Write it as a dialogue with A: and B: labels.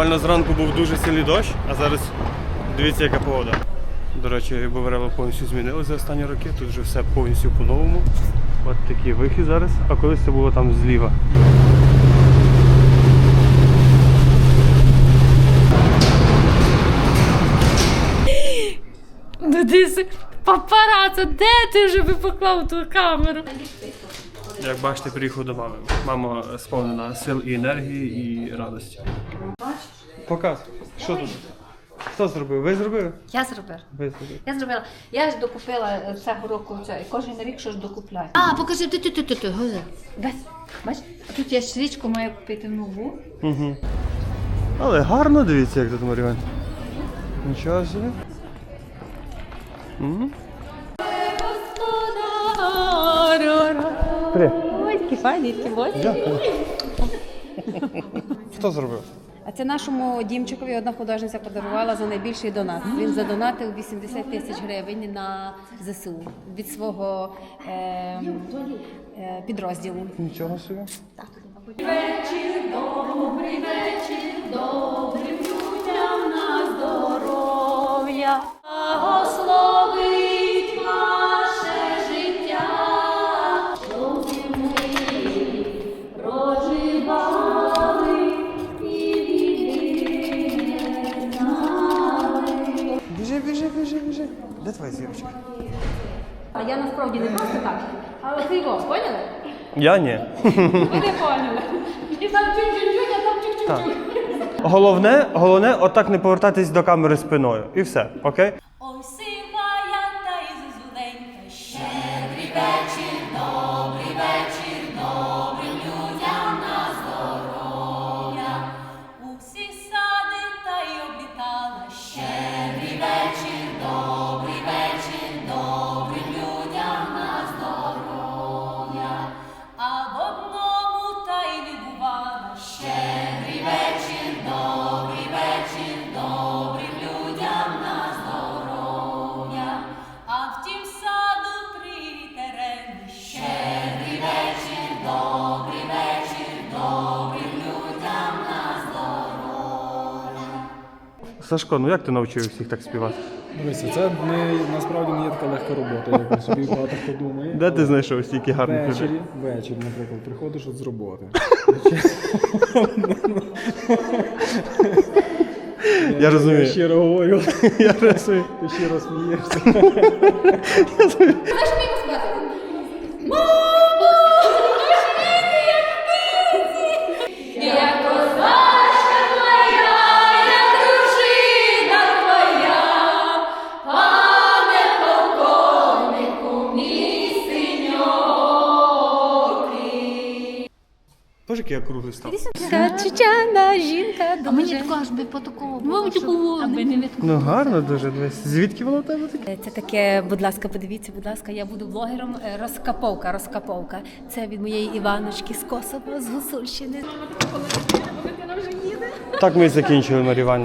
A: Буквально зранку був дуже сильний дощ, а зараз дивіться, яка погода. До речі, Боверело повністю змінилося за останні роки. Тут вже все повністю по-новому. От такий вихід зараз, а колись це було там зліва.
B: Ну папараццо, де ти вже би поклав ту камеру?
A: Як бачите, приїхав до мами. Мама сповнена сил і енергії і радості. Показ. Що тут? Хто зробив? Ви зробили?
B: Я зробила.
A: Ви зробили.
B: Я зробила. Я ж докупила е, цього року це, і кожен рік що ж докупляю. А, покажи, ти ти ти ти ти. Бач, бач, тут я свічку маю купити нову.
A: Угу. Але гарно дивіться, як тут Маріан. Нічого собі. Угу. Привіт.
B: Ой, такі файні.
A: Дякую. Хто зробив?
C: А це нашому Дімчикові одна художниця подарувала за найбільший донат. Він задонатив 80 тисяч гривень на ЗСУ від свого е, е, підрозділу.
A: Нічого собі.
B: Здоров'я,
C: А я насправді не просто так. Але ти його поняли?
A: Я ні.
C: Ви не поняли. І там чуть-чуть, а там чук-чук-чук.
A: Головне, головне, отак не повертатись до камери спиною. І все, окей?
B: Ой, сивая та й зозуленька, щедрий вечір,
A: Сашко, ну як ти навчив всіх так співати?
D: Дивися, це не, насправді не є така легка робота, як собі багато хто думає.
A: Де ти знайшов стільки гарних людей?
D: Ввечері, ввечері, наприклад, приходиш от з роботи.
A: Я
D: Я
A: розумію.
D: щиро говорю,
A: Я розумію.
D: ти щиро смієшся.
A: Боже, який я круглий став.
C: Чечена жінка
B: А мені тако аж би по такому. Ну, аби не від
A: Ну гарно дуже дивись. Звідки воно в тебе таке?
C: Це таке, будь ласка, подивіться, будь ласка, я буду блогером е, розкаповка, розкаповка. Це від моєї Іваночки з Косово, з Гусульщини.
A: Так ми і закінчили Марівання.